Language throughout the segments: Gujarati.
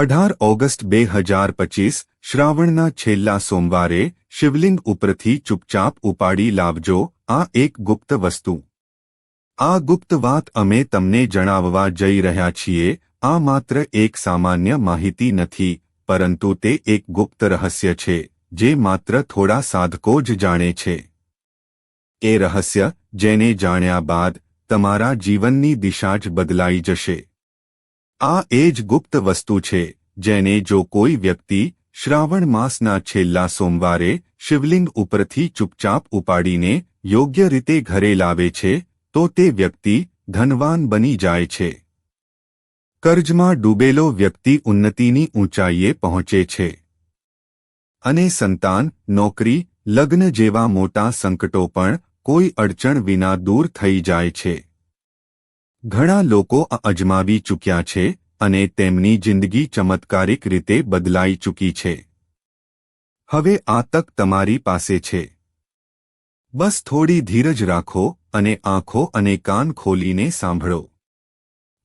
અઢાર ઓગસ્ટ બે હજાર પચીસ, શ્રાવણના છેલ્લા સોમવારે શિવલિંગ ઉપરથી ચૂપચાપ ઉપાડી લાવજો, આ એક ગુપ્ત વસ્તુ. આ ગુપ્ત વાત અમે તમને જણાવવા જઈ રહ્યા છીએ, આ માત્ર એક સામાન્ય માહિતી નથી, પરંતુ તે એક ગુપ્ત રહસ્ય છે, જે માત્ર થોડા સાધકો જ જાણે છે. એ રહસ્ય, જેને જાણ્યા બાદ, તમારા જીવનની દિશા જ બદલાઈ જશે. આ એ જ ગુપ્ત વસ્તુ છે, જેને જો કોઈ વ્યક્તિ શ્રાવણ માસના છેલ્લા સોમવારે શિવલિંગ ઉપરથી ચૂપચાપ ઉપાડીને યોગ્ય રીતે ઘરે લાવે છે, તો તે વ્યક્તિ ધનવાન બની જાય છે. કર્જમાં ડૂબેલો વ્યક્તિ ઉન્નતિની ઊંચાઈએ પહોંચે છે. અને સંતાન, નોકરી, લગ્ન જેવા મોટા સંકટો પણ કોઈ અડચણ વિના દૂર થઈ જાય છે. ઘણા લોકો અજમાવી ચૂક્યા છે અને તેમની જિંદગી ચમત્કારિક રીતે બદલાઈ ચૂકી છે. હવે આ તક તમારી પાસે છે. બસ થોડી ધીરજ રાખો અને આંખો અને કાન ખોલીને સાંભળો.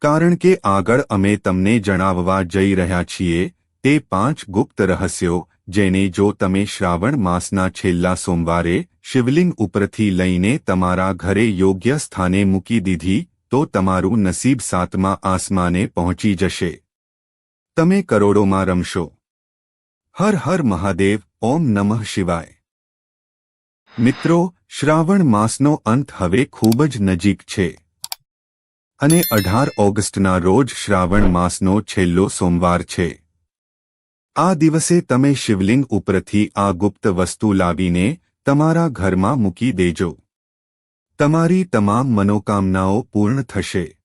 કારણ કે આગળ અમે તમને જણાવવા જઈ રહ્યા છીએ, તે પાંચ ગુપ્ત રહસ્યો, જેને જો તમે શ્રાવણ માસના છેલ્લા સોમવારે શિવલિંગ ઉપરથી લઈને તમારા ઘરે યોગ્ય સ્થાને મૂકી દીધી તો તમારું નસીબ સાતમા આસમાને પહોંચી જશે. તમે કરોડોમાં રમશો. હર હર મહાદેવ, ઓમ નમઃ શિવાય. મિત્રો, શ્રાવણ માસનો અંત હવે ખૂબ જ નજીક છે. અને અઢાર ઓગસ્ટના રોજ શ્રાવણ માસનો છેલ્લો સોમવાર છે. આ દિવસે તમે શિવલિંગ ઉપરથી આ ગુપ્ત વસ્તુ લાવીને તમારા ઘરમાં મૂકી દેજો. તમારી તમામ મનોકામનાઓ પૂર્ણ થશે.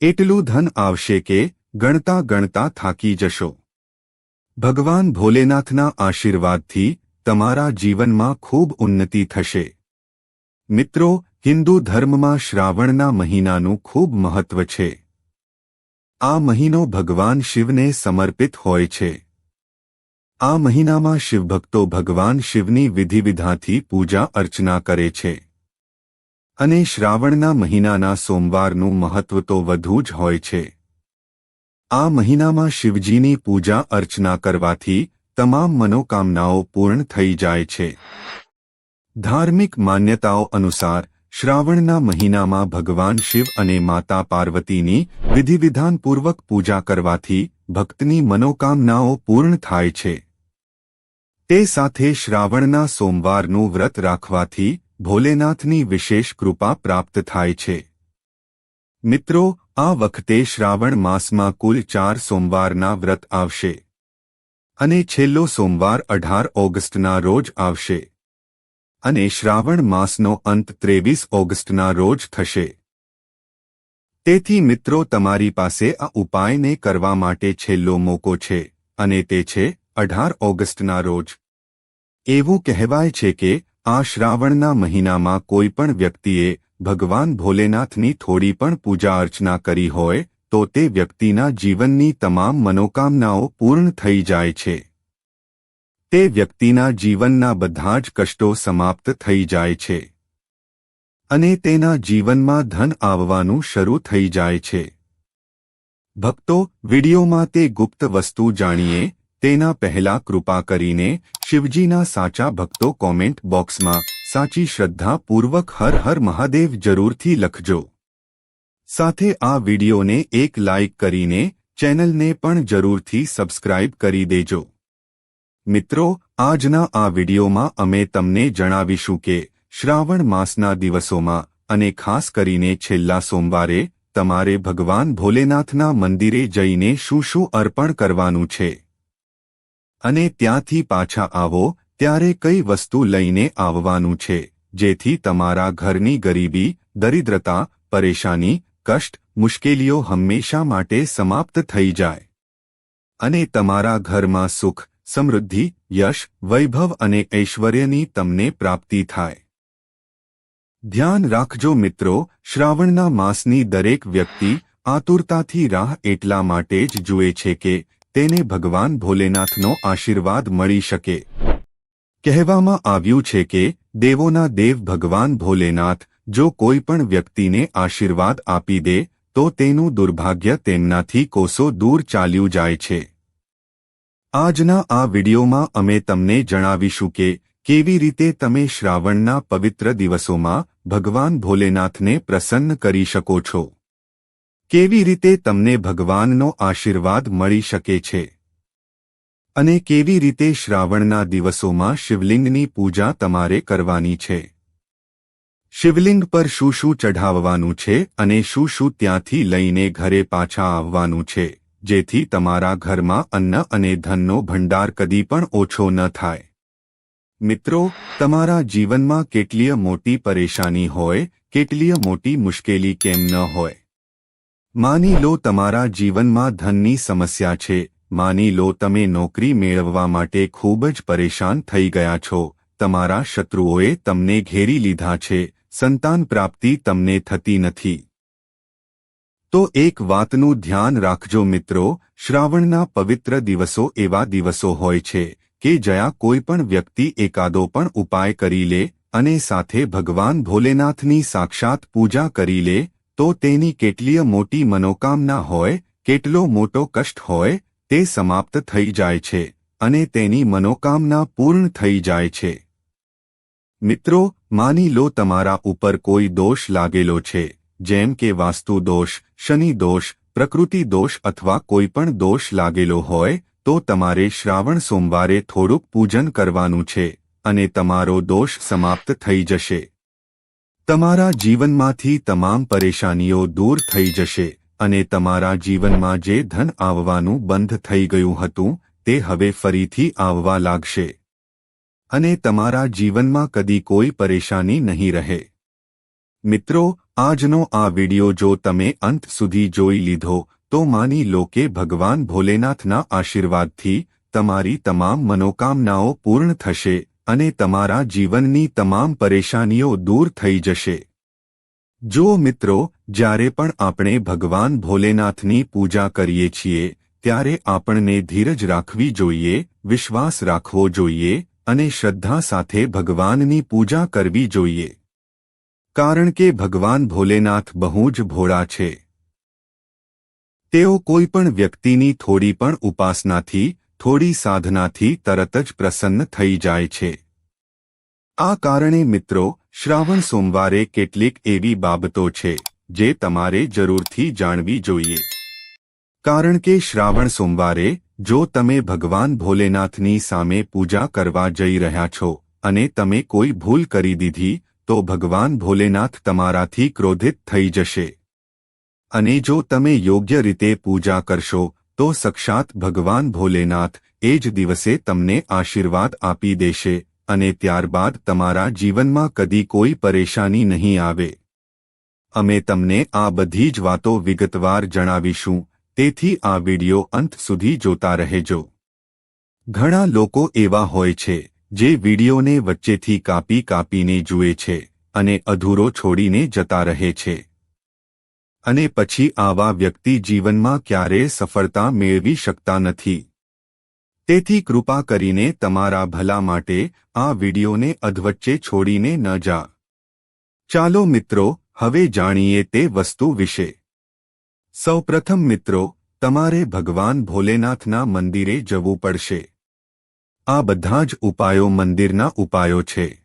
એટલું ધન આવશે કે ગણતા ગણતા થાકી જશો. ભગવાન ભોલેનાથના આશીર્વાદથી તમારા જીવનમાં ખૂબ ઉન્નતિ થશે. મિત્રો, હિન્દુ ધર્મમાં શ્રાવણના મહિનાનું ખૂબ મહત્વ છે. આ મહિનો ભગવાન શિવને સમર્પિત હોય છે. આ મહિનામાં શિવભક્તો ભગવાન શિવની વિધિવિધાથી પૂજા અર્ચના કરે છે. અને શ્રાવણના મહિનાના સોમવારનું મહત્વ તો વધુ જ હોય છે. આ મહિનામાં શિવજીની પૂજા અર્ચના કરવાથી તમામ મનોકામનાઓ પૂર્ણ થઈ જાય છે. ધાર્મિક માન્યતાઓ અનુસાર શ્રાવણના મહિનામાં ભગવાન શિવ અને માતા પાર્વતીની વિધિવિધાનપૂર્વક પૂજા કરવાથી ભક્તની મનોકામનાઓ પૂર્ણ થાય છે. તે સાથે શ્રાવણના સોમવારનું વ્રત રાખવાથી ભોલેનાથની વિશેષ કૃપા પ્રાપ્ત થાય છે. મિત્રો, આ વખતે શ્રાવણ માસમાં કુલ ચાર સોમવારના વ્રત આવશે. અને છેલ્લો સોમવાર અઢાર ઓગસ્ટના રોજ આવશે. અને શ્રાવણ માસનો અંત ત્રેવીસ ઓગસ્ટના રોજ થશે. તેથી મિત્રો, તમારી પાસે આ ઉપાયને કરવા માટે છેલ્લો મોકો છે, અને તે છે અઢાર ઓગસ્ટના રોજ. એવું કહેવાય છે કે આ શ્રાવણના મહિનામાં કોઈ પણ વ્યક્તિએ ભગવાન ભોલેનાથની થોડી પણ પૂજા અર્ચના કરી હોય, તો તે વ્યક્તિના જીવનની તમામ મનોકામનાઓ પૂર્ણ થઈ જાય છે. તે વ્યક્તિના જીવનના બધા જ કષ્ટો સમાપ્ત થઈ જાય છે. અને તેના જીવનમાં ધન આવવાનું શરૂ થઈ જાય છે. ભક્તો, વિડીયોમાં તે ગુપ્ત વસ્તુ જાણીએ તેના પહેલા કૃપા કરીને શિવજીના સાચા ભક્તો કોમેન્ટ બોક્સમાં સાચી શ્રદ્ધાપૂર્વક હર હર મહાદેવ જરૂરથી લખજો. સાથે આ વિડીયોને એક લાઇક કરીને ચેનલને પણ જરૂરથી સબસ્ક્રાઇબ કરી દેજો. મિત્રો, આજના આ વિડીયોમાં અમે તમને જણાવીશું કે શ્રાવણ માસના દિવસોમાં અને ખાસ કરીને છેલ્લા સોમવારે તમારે ભગવાન ભોલેનાથના મંદિરે જઈને શું શું અર્પણ કરવાનું છે. અને ત્યાંથી પાછા આવો, ત્યારે કઈ વસ્તુ લઈને આવવાનું છે, જેથી તમારા ઘરની ગરીબી, દરિદ્રતા, પરેશાની, કષ્ટ, મુશ્કેલીઓ હંમેશા માટે સમાપ્ત થઈ જાય. અને તમારા ઘરમાં સુખ, સમૃદ્ધિ, યશ, વૈભવ અને ઐશ્વર્યની તમને પ્રાપ્તિ થાય. ધ્યાન રાખજો મિત્રો, શ્રાવણના માસની દરેક વ્યક્તિ આતુરતાથી રાહ એટલા માટે જ જુએ છે કે તેને ભગવાન ભોલેનાથનો આશીર્વાદ મળી શકે. કહેવામાં આવ્યું છે કે, દેવોના દેવ ભગવાન ભોલેનાથ, જો કોઈ પણ વ્યક્તિને આશીર્વાદ આપી દે, તો તેનું દુર્ભાગ્ય તેમનાથી કોસો દૂર ચાલ્યું જાય છે. આજના આ વિડિયોમાં અમે તમને જણાવીશું કે, કેવી રીતે તમે શ્રાવણના પવિત્ર દિવસોમાં ભગવાન ભોલેનાથને પ્રસન્ન કરી શકો છો. કેવી રીતે તમને ભગવાનનો આશીર્વાદ મળી શકે છે? અને કેવી રીતે શ્રાવણના દિવસોમાં શિવલિંગની પૂજા તમારે કરવાની છે? શિવલિંગ પર શું શું ચઢાવવાનું છે અને શું શું ત્યાંથી લઈને ઘરે પાછા આવવાનું છે, જેથી તમારા ઘરમાં અન્ન અને ધનનો ભંડાર કદી પણ ઓછો ન થાય? મિત્રો, તમારા જીવનમાં કેટલીય મોટી પરેશાની હોય, કેટલીય મોટી મુશ્કેલી કેમ ન હોય? માની લો તમારા જીવનમાં ધનની સમસ્યા છે, માની લો તમે નોકરી મેળવવા માટે ખૂબ જ પરેશાન થઈ ગયા છો, તમારા શત્રુઓએ તમને ઘેરી લીધા છે, સંતાન પ્રાપ્તિ તમને થતી નથી. તો એક વાતનું ધ્યાન રાખજો મિત્રો, શ્રાવણના પવિત્ર દિવસો એવા દિવસો હોય છે, કે જયા કોઈ પણ વ્યક્તિ એકાદો પણ ઉપાય કરી લે, અને સાથે ભગવાન ભોલેનાથની સાક્ષાત પૂજા કરી લે તો તેની કેટલીય મોટી મનોકામના હોય, કેટલો મોટો કષ્ટ હોય, તે સમાપ્ત થઈ જાય છે, અને તેની મનોકામના પૂર્ણ થઈ જાય છે. મિત્રો, માની લો તમારા ઉપર કોઈ દોષ લાગેલો છે, જેમ કે વાસ્તુ દોષ, શનિ દોષ, પ્રકૃતિ દોષ અથવા કોઈ પણ દોષ લાગેલો હોય, તો તમારે શ્રાવણ સોમવારે થોડુંક પૂજન કરવાનું છે, અને તમારો દોષ સમાપ્ત થઈ જશે. તમારા જીવનમાંથી તમામ પરેશાનીઓ દૂર થઈ જશે અને તમારા જીવનમાં જે ધન આવવાનું બંધ થઈ ગયું હતું, તે હવે ફરીથી આવવા લાગશે. અને તમારા જીવનમાં કદી કોઈ પરેશાની નહીં રહે. મિત્રો, આજનો આ વિડિયો જો તમે અંત સુધી જોઈ લીધો, તો માની લો કે ભગવાન ભોલેનાથના આશીર્વાદથી તમારી તમામ મનોકામનાઓ પૂર્ણ થશે. અને તમારા જીવનની તમામ પરેશાનીઓ દૂર થઈ જશે. જો મિત્રો, જ્યારે પણ આપણે ભગવાન ભોલેનાથની પૂજા કરીએ છીએ, ત્યારે આપણને ધીરજ રાખવી જોઈએ, વિશ્વાસ રાખવો જોઈએ, અને શ્રદ્ધા સાથે ભગવાનની પૂજા કરવી જોઈએ. કારણ કે ભગવાન ભોલેનાથ બહુ જ ભોળા છે. તેઓ કોઈ પણ વ્યક્તિની થોડી પણ ઉપાસનાથી થોડી સાધનાથી તરત જ પ્રસન્ન થઈ જાય છે. આ કારણે મિત્રો, શ્રાવણ સોમવારે કેટલીક એવી બાબતો છે, જે તમારે જરૂરથી જાણવી જોઈએ. કારણ કે શ્રાવણ સોમવારે, જો તમે ભગવાન ભોલેનાથની સામે પૂજા કરવા જઈ રહ્યા છો, અને તમે કોઈ ભૂલ કરી દીધી, તો ભગવાન ભોલેનાથ તમારાથી ક્રોધિત થઈ જશે. અને જો તમે યોગ્ય રીતે પૂજા કરશો તો સક્ષાત ભગવાન ભોલેનાથ એ જ દિવસે તમને આશીર્વાદ આપી દેશે અને ત્યારબાદ તમારા જીવનમાં કદી કોઈ પરેશાની નહીં આવે. અમે તમને આ બધી જ વાતો વિગતવાર જણાવીશું, તેથી આ વિડિયો અંત સુધી જોતા રહેજો. ઘણા લોકો એવા હોય છે, જે વિડિયોને વચ્ચેથી કાપી કાપીને જુએ છે અને અધૂરો છોડીને જતા રહે છે. અને પછી આવા વ્યક્તિ જીવનમાં ક્યારેય સફળતા મેળવી શકતા નથી. તેથી કૃપા કરીને તમારા ભલા માટે આ વિડિયોને અધવચ્ચે છોડીને ન જા. ચાલો મિત્રો, હવે જાણીએ તે વસ્તુ વિશે. સૌપ્રથમ મિત્રો, તમારે ભગવાન ભોલેનાથના મંદિરે જવું પડશે. આ બધા જ ઉપાયો મંદિરના ઉપાયો છે.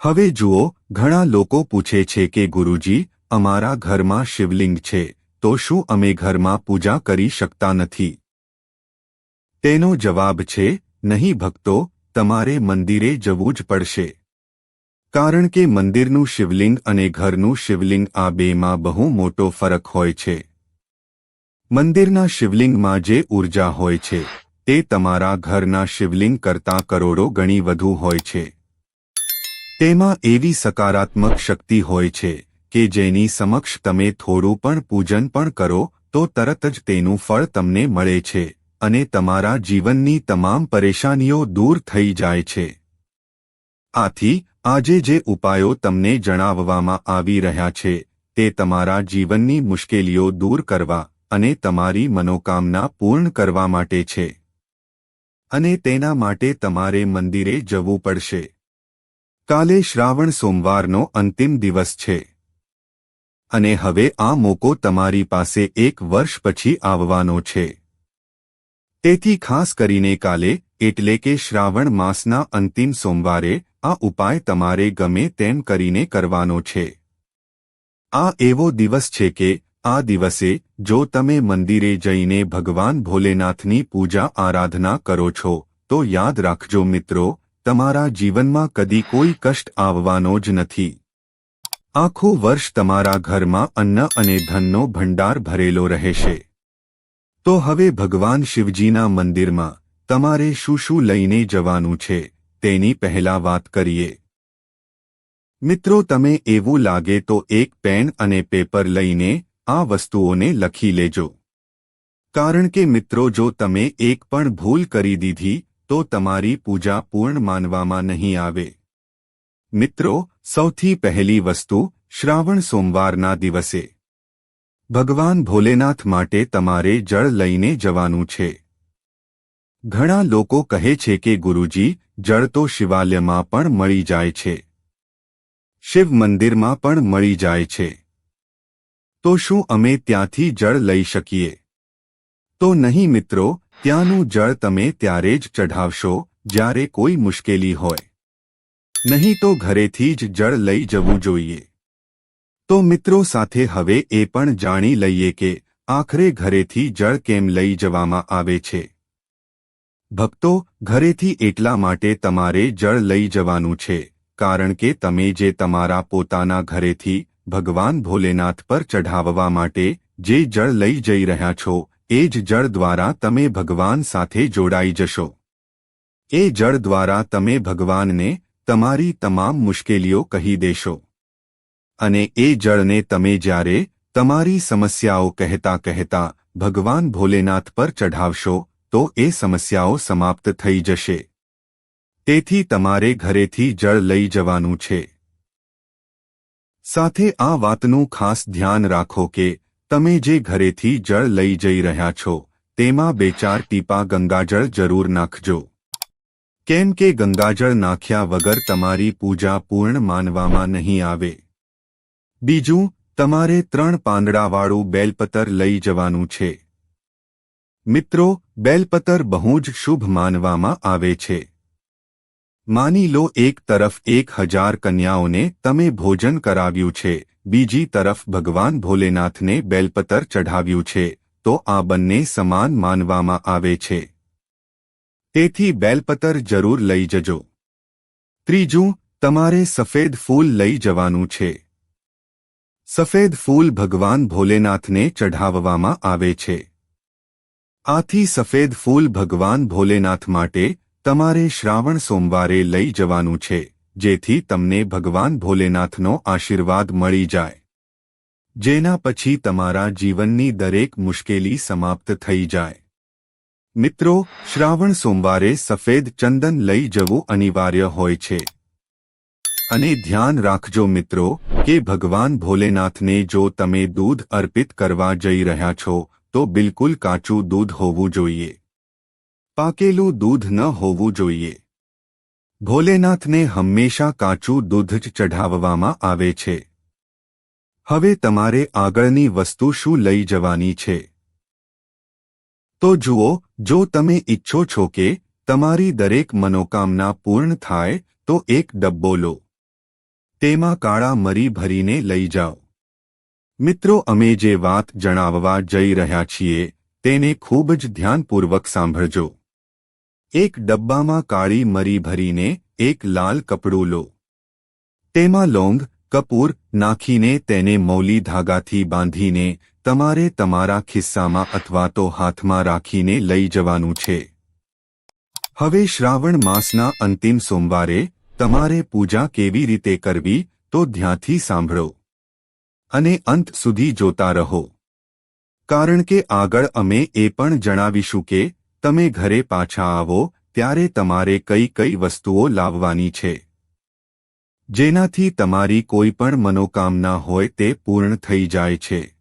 હવે જુઓ, ઘણા લોકો પૂછે છે કે ગુરુજી અમારા ઘરમાં શિવલિંગ છે, તો શું અમે ઘરમાં પૂજા કરી શકતા નથી? તેનો જવાબ છે, નહીં ભક્તો, તમારે મંદિરે જવું જ પડશે. કારણ કે મંદિરનું શિવલિંગ અને ઘરનું શિવલિંગ આ બેમાં બહુ મોટો ફરક હોય છે. મંદિરના શિવલિંગમાં જે ઊર્જા હોય છે, તે તમારા ઘરના શિવલિંગ કરતાં કરોડો ગણી વધુ હોય છે. તેમાં એવી સકારાત્મક શક્તિ હોય છે કે જેની સમક્ષ તમે થોડું પણ પૂજન પણ કરો, તો તરત જ તેનું ફળ તમને મળે છે, અને તમારા જીવનની તમામ પરેશાનીઓ દૂર થઈ જાય છે. આથી, આજે જે ઉપાયો તમને જણાવવામાં આવી રહ્યા છે, તે તમારા જીવનની મુશ્કેલીઓ દૂર કરવા અને તમારી મનોકામના પૂર્ણ કરવા માટે છે. અને તેના માટે તમારે મંદિરે જવું પડશે. કાલે શ્રાવણ સોમવારનો અંતિમ દિવસ છે. અને હવે આ મોકો તમારી પાસે એક વર્ષ પછી આવવાનો છે. તેથી ખાસ કરીને કાલે, એટલે કે શ્રાવણ માસના અંતિમ સોમવારે, આ ઉપાય તમારે ગમે તેમ કરીને કરવાનો છે. આ એવો દિવસ છે કે, આ દિવસે, જો તમે મંદિરે જઈને ભગવાન ભોલેનાથની પૂજા આરાધના કરો છો, તો યાદ રાખજો મિત્રો, તમારા જીવનમાં કદી કોઈ કષ્ટ આવવાનો જ નથી. આખું વર્ષ તમારા ઘરમાં અન્ન અને ધનનો ભંડાર ભરેલો રહેશે. તો હવે ભગવાન શિવજીના મંદિરમાં તમારે શું શું લઈને જવાનું છે, તેની પહેલા વાત કરીએ. મિત્રો, તમે એવું લાગે તો એક પેન અને પેપર લઈને આ વસ્તુઓને લખી લેજો. કારણ કે મિત્રો, જો તમે એક પણ ભૂલ કરી દીધી, તો તમારી પૂજા પૂર્ણ માનવામાં નહીં આવે. મિત્રો સૌથી પહેલી વસ્તુ, શ્રાવણ સોમવારના દિવસે. ભગવાન ભોલેનાથ માટે તમારે જળ લઈને જવાનું છે. ઘણા લોકો કહે છે કે ગુરુજી, જળ તો શિવાલયમાં પણ મળી જાય છે. શિવ મંદિરમાં પણ મળી જાય છે. તો શું અમે ત્યાંથી જળ લઈ શકીએ? તો નહીં મિત્રો, ત્યાંનું જળ તમે ત્યારે જ ચઢાવશો, જ્યારે કોઈ મુશ્કેલી હોય. નહીં તો ઘરેથી જ જળ લઈ જવું જોઈએ. તો મિત્રો સાથે હવે એ પણ જાણી લઈએ કે આખરે ઘરેથી જળ કેમ લઈ જવામાં આવે છે. ભક્તો, ઘરેથી એટલા માટે તમારે જળ લઈ જવાનું છે, કારણ કે તમે જે તમારા પોતાના ઘરેથી ભગવાન ભોલેનાથ પર ચઢાવવા માટે જે જળ લઈ જઈ રહ્યા છો, એ જ જળ દ્વારા તમે ભગવાન સાથે જોડાઈ જશો. એ જળ દ્વારા તમે ભગવાનને તમારી તમામ મુશ્કેલીઓ કહી દેશો. અને એ જળને તમે જ્યારે તમારી સમસ્યાઓ કહેતા કહેતા ભગવાન ભોલેનાથ પર ચઢાવશો, તો એ સમસ્યાઓ સમાપ્ત થઈ જશે. તેથી તમારે ઘરેથી જળ લઈ જવાનું છે. સાથે આ વાતનું ખાસ ધ્યાન રાખો કે તમે જે ઘરેથી જળ લઈ જઈ રહ્યા છો, તેમાં બે ચાર ટીપા ગંગાજળ જરૂર નાખજો. કેમ કે ગંગાજળ નાખ્યા વગર તમારી પૂજા પૂર્ણ માનવામાં નહીં આવે. બીજું, તમારે ત્રણ પાંદડાવાળું બેલપતર લઈ જવાનું છે. મિત્રો, બેલપતર બહુ જ શુભ માનવામાં આવે છે. માની લો એક તરફ એક હજાર કન્યાઓને તમે ભોજન કરાવ્યું છે, બીજી તરફ ભગવાન ભોલેનાથને બેલપતર ચઢાવ્યું છે, તો આ બંને સમાન માનવામાં આવે છે. તેથી બેલપતર જરૂર લઈ જજો. ત્રીજું, તમારે સફેદ ફૂલ લઈ જવાનું છે. સફેદ ફૂલ ભગવાન ભોલેનાથને ચઢાવવામાં આવે છે. આથી સફેદ ફૂલ ભગવાન ભોલેનાથ માટે તમારે શ્રાવણ સોમવારે લઈ જવાનું છે, જેથી તમને ભગવાન ભોલેનાથનો આશીર્વાદ મળી જાય. જેના પછી તમારા જીવનની દરેક મુશ્કેલી સમાપ્ત થઈ જાય. મિત્રો, શ્રાવણ સોમવારે સફેદ ચંદન લઈ જવું અનિવાર્ય હોય છે. અને ધ્યાન રાખજો મિત્રો, કે ભગવાન ભોલેનાથને જો તમે દૂધ અર્પિત કરવા જઈ રહ્યા છો, તો બિલકુલ કાચું દૂધ હોવું જોઈએ. પાકેલું દૂધ ન હોવું જોઈએ. ભોલેનાથને હંમેશા કાચું દૂધ જ ચઢાવવામાં આવે છે. હવે તમારે આગળની વસ્તુ શું લઈ જવાની છે? તો જુઓ, જો તમે ઈચ્છો છો કે તમારી દરેક મનોકામના પૂર્ણ થાય, તો એક ડબ્બો લો. તેમાં કાળા મરી ભરીને લઈ જાઓ. મિત્રો, અમે જે વાત જણાવવા જઈ રહ્યા છીએ, તેને ખૂબ જ ધ્યાનપૂર્વક સાંભળજો. એક ડબ્બામાં કાળી મરી ભરીને એક લાલ કપડું લો. તેમાં લોંગ, કપૂર નાખીને તેને મૌલી ધાગાથી બાંધીને તમારે તમારા ખિસ્સામાં અથવા તો હાથમાં રાખીને લઈ જવાનું છે. હવે શ્રાવણ માસના અંતિમ સોમવારે તમારે પૂજા કેવી રીતે કરવી તો ધ્યાનથી સાંભળો. અને અંત સુધી જોતા રહો. કારણ કે આગળ અમે એ પણ જણાવીશું કે તમે ઘરે પાછા આવો ત્યારે તમારે કઈ કઈ વસ્તુઓ લાવવાની છે. જેનાથી તમારી કોઈ પણ મનોકામના હોય તે પૂર્ણ થઈ જાય છે.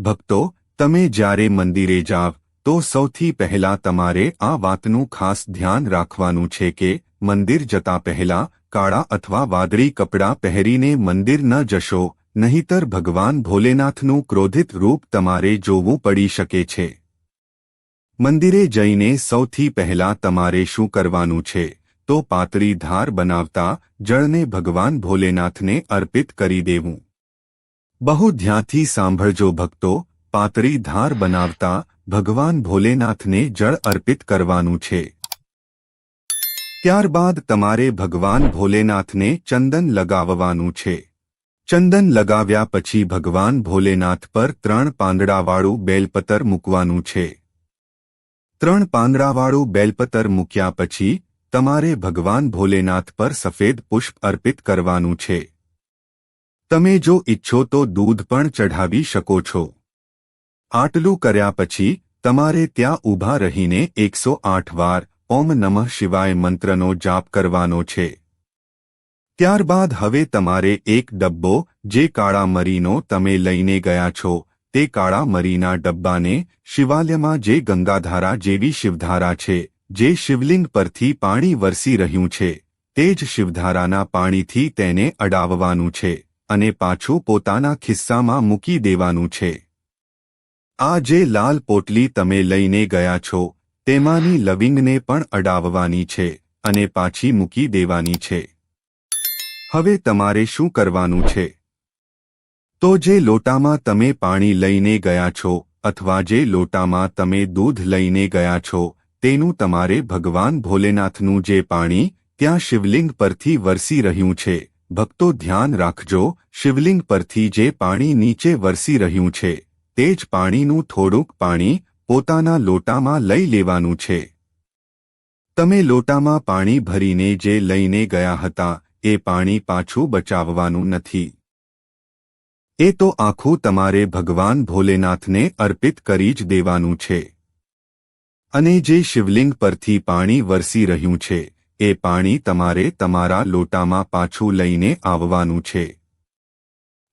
ભક્તો, તમે જ્યારે મંદિરે જાવ, તો સૌથી પહેલા તમારે આ વાતનું ખાસ ધ્યાન રાખવાનું છે કે, મંદિર જતા પહેલા કાળા અથવા વાદળી કપડાં પહેરીને મંદિર ન જશો, નહીતર ભગવાન ભોલેનાથનું ક્રોધિત રૂપ તમારે જોવું પડી શકે છે. મંદિરે જઈને સૌથી પહેલા તમારે શું કરવાનું છે? તો પાતળી ધાર બનાવતા જળને ભગવાન ભોલેનાથને અર્પિત કરી દેવું. બહુ ધ્યાનથી સાંભળજો ભક્તો પાતરી ધાર બનાવતા ભગવાન ભોલેનાથને જળ અર્પિત કરવાનું છે. ત્યારબાદ તમારે ભગવાન ભોલેનાથને ચંદન લગાવવાનું છે. ચંદન લગાવ્યા પછી ભગવાન ભોલેનાથ પર ત્રણ પાંદડાવાળું બેલપતર મૂકવાનું છે. ત્રણ પાંદડાવાળું બેલપતર મૂક્યા પછી તમારે ભગવાન ભોલેનાથ પર સફેદ પુષ્પ અર્પિત કરવાનું છે. તમે જો ઈચ્છો તો દૂધ પણ ચઢાવી શકો છો. આટલું કર્યા પછી, તમારે ત્યાં ઊભા રહીને એકસો આઠ વાર ઓમ નમઃ શિવાય મંત્રનો જાપ કરવાનો છે. ત્યારબાદ હવે તમારે એક ડબ્બો, જે કાળા મરીનો તમે લઈને ગયા છો, તે કાળા મરીના ડબ્બાને શિવાલયમાં જે ગંગાધારા જેવી શિવધારા છે, જે શિવલિંગ પરથી પાણી વરસી રહ્યું છે, તે જ શિવધારાના પાણીથી તેને અડાવવાનું છે. અને પાછું પોતાના ખિસ્સામાં મૂકી દેવાનું છે. આ જે લાલ પોટલી તમે લઈને ગયા છો, તેમાંની લવિંગને પણ અડાવવાની છે અને પાછી મૂકી દેવાની છે. હવે તમારે શું કરવાનું છે? તો જે લોટામાં તમે પાણી લઈને ગયા છો, અથવા જે લોટામાં તમે દૂધ લઈને ગયા છો, તેનું તમારે ભગવાન ભોલેનાથનું જે પાણી, ત્યાં શિવલિંગ પરથી વરસી રહ્યું છે. ભક્તો ધ્યાન રાખજો, શિવલિંગ પરથી જે પાણી નીચે વરસી રહ્યું છે, તે જ પાણીનું થોડુંક પાણી પોતાના લોટામાં લઈ લેવાનું છે. તમે લોટામાં પાણી ભરીને જે લઈને ગયા હતા, એ પાણી પાછું બચાવવાનું નથી. એ તો આખું તમારે ભગવાન ભોલેનાથને અર્પિત કરી જ દેવાનું છે. અને જે શિવલિંગ પરથી પાણી વરસી રહ્યું છે એ પાણી તમારે તમારા લોટામાં પાછું લઈને આવવાનું છે.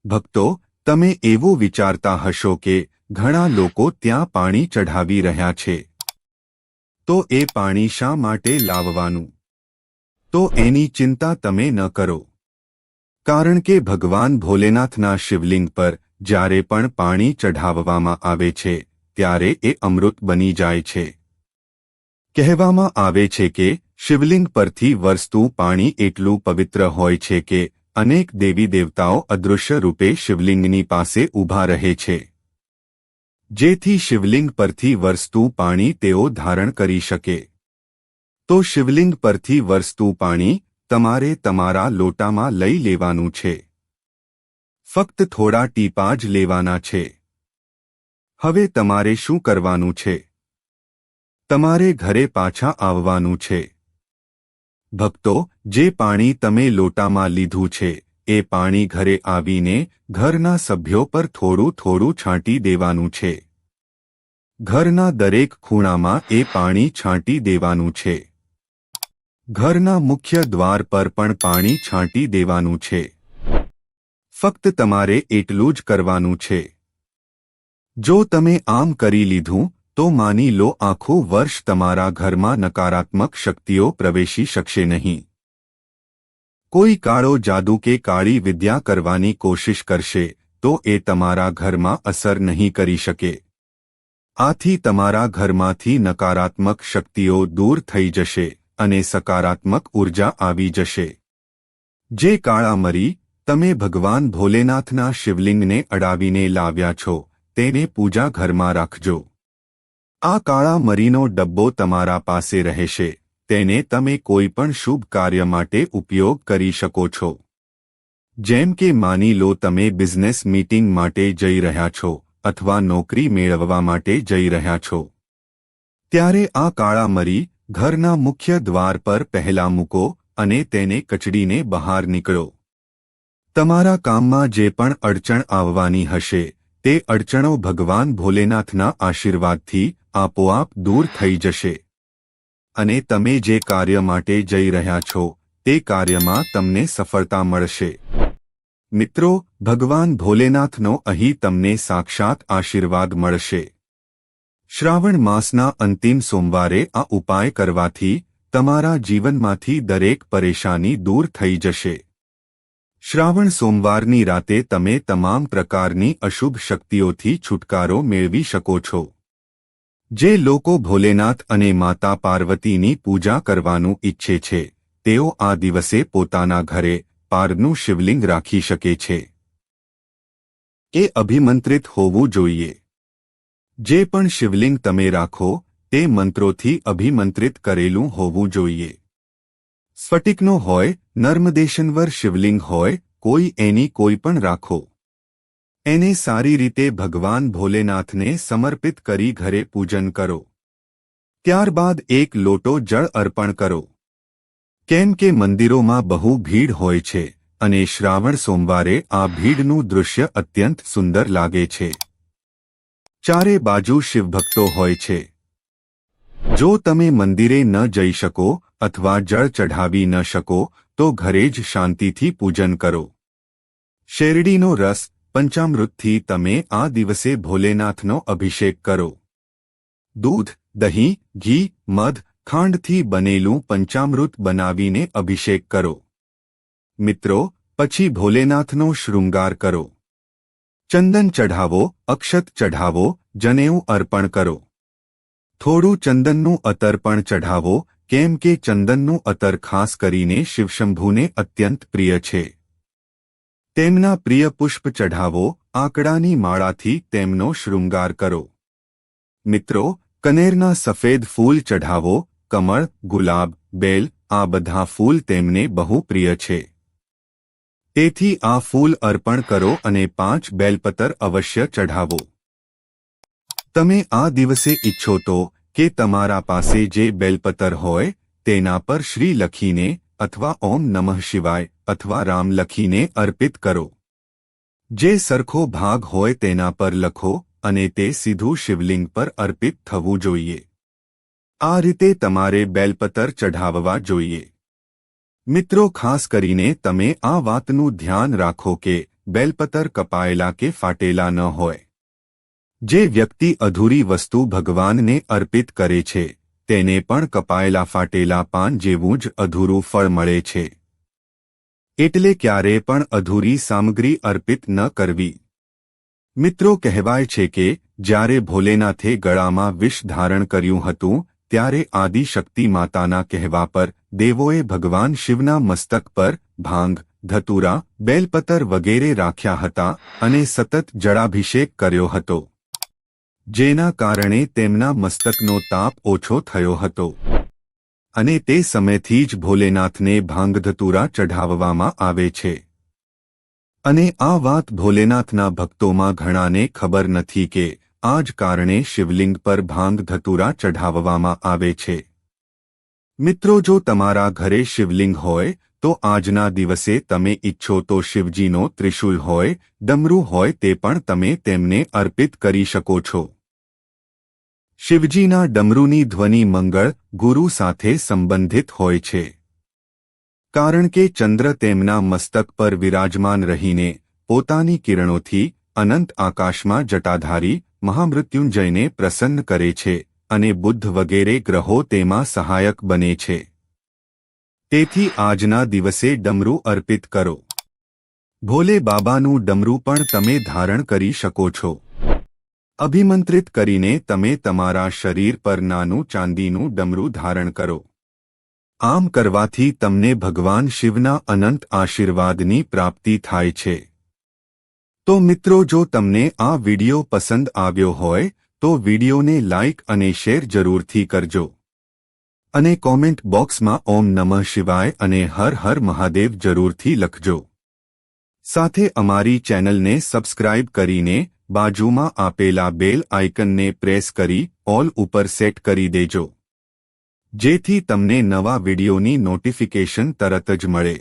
ભક્તો, તમે એવું વિચારતા હશો કે ઘણા લોકો ત્યાં પાણી ચઢાવી રહ્યા છે. તો એ પાણી શા માટે લાવવાનું? તો એની ચિંતા તમે ન કરો. કારણ કે ભગવાન ભોલેનાથના શિવલિંગ પર જ્યારે પણ પાણી ચઢાવવામાં આવે છે, ત્યારે એ અમૃત બની જાય છે. કહેવામાં આવે છે કે શિવલિંગ પરથી વરસતું પાણી એટલું પવિત્ર હોય છે કે અનેક દેવી દેવતાઓ અદૃશ્ય રૂપે શિવલિંગની પાસે ઊભા રહે છે. જેથી શિવલિંગ પરથી વરસતું પાણી તેઓ ધારણ કરી શકે. તો શિવલિંગ પરથી વરસતું પાણી તમારે તમારા લોટામાં લઈ લેવાનું છે. ફક્ત થોડા ટીપા જ લેવાના છે. હવે તમારે શું કરવાનું છે? તમારે ઘરે પાછા આવવાનું છે. ભક્તો, જે પાણી તમે લોટામાં લીધું છે, એ પાણી ઘરે આવીને ઘરના સભ્યો પર થોડું થોડું છાંટી દેવાનું છે. ઘરના દરેક ખૂણામાં એ પાણી છાંટી દેવાનું છે. ઘરના મુખ્ય દ્વાર પર પણ પાણી છાંટી દેવાનું છે. ફક્ત તમારે એટલું જ કરવાનું છે. જો તમે આમ કરી લીધું તો માની લો આખું વર્ષ તમારા ઘરમાં નકારાત્મક શક્તિઓ પ્રવેશી શકશે નહીં. કોઈ કાળો જાદુ કે કાળી વિદ્યા કરવાની કોશિશ કરશે, તો એ તમારા ઘરમાં અસર નહીં કરી શકે. આથી તમારા ઘરમાંથી નકારાત્મક શક્તિઓ દૂર થઈ જશે અને સકારાત્મક ઊર્જા આવી જશે. જે કાળા મરી તમે ભગવાન ભોલેનાથના શિવલિંગને અડાવીને લાવ્યા છો, તેને પૂજા ઘરમાં રાખજો. આ કાળા મરીનો ડબ્બો તમારા પાસે રહેશે. તેને તમે કોઈ પણ શુભ કાર્ય માટે ઉપયોગ કરી શકો છો. જેમ કે માની લો તમે બિઝનેસ મીટિંગ માટે જઈ રહ્યા છો અથવા નોકરી મેળવવા માટે જઈ રહ્યા છો. ત્યારે આ કાળા મરી ઘરના મુખ્ય દ્વાર પર પહેલા મૂકો અને તેને કચડીને બહાર નીકળો. તમારા કામમાં જે પણ અડચણ આવવાની હશે તે અડચણો ભગવાન ભોલેનાથના આશીર્વાદથી આપોઆપ દૂર થઈ જશે. અને તમે જે કાર્ય માટે જઈ રહ્યા છો, તે કાર્યમાં તમને સફળતા મળશે. મિત્રો, ભગવાન ભોલેનાથનો અહીં તમને સાક્ષાત આશીર્વાદ મળશે. શ્રાવણ માસના અંતિમ સોમવારે આ ઉપાય કરવાથી તમારા જીવનમાંથી દરેક પરેશાની દૂર થઈ જશે. શ્રાવણ સોમવારની રાતે તમે તમામ પ્રકારની અશુભ શક્તિઓથી છુટકારો મેળવી શકો છો. જે લોકો ભોલેનાથ અને માતા પાર્વતીની પૂજા કરવાનું ઈચ્છે છે, તેઓ આ દિવસે પોતાના ઘરે પારનું શિવલિંગ રાખી શકે છે. એ અભિમંત્રિત હોવું જોઈએ. જે પણ શિવલિંગ તમે રાખો, તે મંત્રોથી અભિમંત્રિત કરેલું હોવું જોઈએ. સ્ફટિકનો હોય, નર્મદેશનવર શિવલિંગ હોય, કોઈ એની કોઈ પણ રાખો. એને સારી રીતે ભગવાન ભોલેનાથને સમર્પિત કરી ઘરે પૂજન કરો. ત્યારબાદ એક લોટો જળ અર્પણ કરો. કેમ કે મંદિરોમાં બહુ ભીડ હોય છે, અને શ્રાવણ સોમવારે આ ભીડનું દૃશ્ય અત્યંત સુંદર લાગે છે. ચારે બાજુ શિવભક્તો હોય છે. જો તમે મંદિરે ન જઈ શકો અથવા જળ ચઢાવી ન શકો, તો ઘરે જ શાંતિથી પૂજન કરો. શેરડીનો રસ, પંચામૃતથી તમે આ દિવસે ભોલેનાથનો અભિષેક કરો. દૂધ, દહીં, ઘી, મધ, ખાંડથી બનેલું પંચામૃત બનાવીને અભિષેક કરો. મિત્રો, પછી ભોલેનાથનો શૃંગાર કરો. ચંદન ચઢાવો, અક્ષત ચઢાવો, જનેઉ અર્પણ કરો. થોડું ચંદનનું અતર પણ ચઢાવો, કેમ કે ચંદનનું અતર ખાસ કરીને શિવશંભુને અત્યંત પ્રિય છે. તેમના પ્રિય પુષ્પ ચઢાવો, આંકડાની માળાથી તેમનો શૃંગાર કરો. મિત્રો, કનેરના સફેદ ફૂલ ચઢાવો, કમળ, ગુલાબ, બેલ, આ બધા ફૂલ તેમને બહુ પ્રિય છે. તેથી આ ફૂલ અર્પણ કરો અને પાંચ બેલપતર અવશ્ય ચઢાવો. તમે આ દિવસે ઈચ્છો તો કે તમારા પાસે જે બેલપતર હોય, તેના પર શ્રી લખીને અથવા ઓમ નમઃ શિવાય અથવા રામ લખીને અર્પિત કરો. જે સરખો ભાગ હોય તેના પર લખો અને તે સીધું શિવલિંગ પર અર્પિત થવું જોઈએ. આ રીતે તમારે બેલપતર ચઢાવવા જોઈએ. મિત્રો, ખાસ કરીને તમે આ વાતનું ધ્યાન રાખો કે બેલપતર કપાયેલા કે ફાટેલા ન હોય. જે વ્યક્તિ અધૂરી વસ્તુ ભગવાનને અર્પિત કરે છે, તેને પણ કપાયેલા ફાટેલા પાન જેવું જ અધૂરું ફળ મળે છે. એટલે ક્યારે પણ અધૂરી સામગ્રી અર્પિત ન કરવી. મિત્રો કહેવાય છે કે, જ્યારે ભોલેનાથે ગળામાં વિષ ધારણ કર્યું હતું, ત્યારે આદિશક્તિ માતાના કહેવા પર, દેવોએ ભગવાન શિવના મસ્તક પર, ભાંગ, ધતુરા, બેલપતર વગેરે રાખ્યા હતા, અને સતત જળાભિષેક કર્યો હતો. જેના કારણે તેમના મસ્તકનો તાપ ઓછો થયો હતો. અને તે સમયથી જ ભોલેનાથને ભાંગધતુરા ચઢાવવામાં આવે છે. અને આ વાત ભોલેનાથના ભક્તોમાં ઘણાને ખબર નથી કે, આ જ કારણે શિવલિંગ પર ભાંગ ધતુરા ચઢાવવામાં આવે છે. મિત્રો, જો તમારા ઘરે શિવલિંગ હોય, તો આજના દિવસે તમે ઈચ્છો તો શિવજીનો ત્રિશુલ હોય, ડમરું હોય તે પણ તમે તેમને અર્પિત કરી શકો છો. શિવજીના ડમરૂની ધ્વનિ મંગળ ગુરુ સાથે સંબંધિત હોય છે. કારણ કે ચંદ્ર તેમના મસ્તક પર વિરાજમાન રહીને પોતાની કિરણોથી અનંત આકાશમાં જટાધારી મહામૃત્યુંજયને પ્રસન્ન કરે છે અને બુદ્ધ વગેરે ગ્રહો તેમાં સહાયક બને છે. તેથી આજના દિવસે ડમરૂ અર્પિત કરો. ભોલે બાબાનું ડમરૂ પણ તમે ધારણ કરી શકો છો. અભિમંત્રિત કરીને તમે તમારા શરીર પર નાનું ચાંદીનું ડમરું ધારણ કરો. આમ કરવાથી તમને ભગવાન શિવના અનંત આશીર્વાદની પ્રાપ્તિ થાય છે. તો મિત્રો, જો તમને આ વિડિયો પસંદ આવ્યો હોય, તો વિડિયોને લાઇક અને શેર જરૂરથી કરજો. અને કોમેન્ટ બોક્સમાં ઓમ નમઃ શિવાય અને હર હર મહાદેવ જરૂરથી લખજો. સાથે અમારી ચેનલને સબસ્ક્રાઇબ કરીને બાજુમાં આપેલા બેલ આઇકનને પ્રેસ કરી ઓલ ઉપર સેટ કરી દેજો. જેથી તમને નવા વિડિયોની નોટિફિકેશન તરત જ મળે.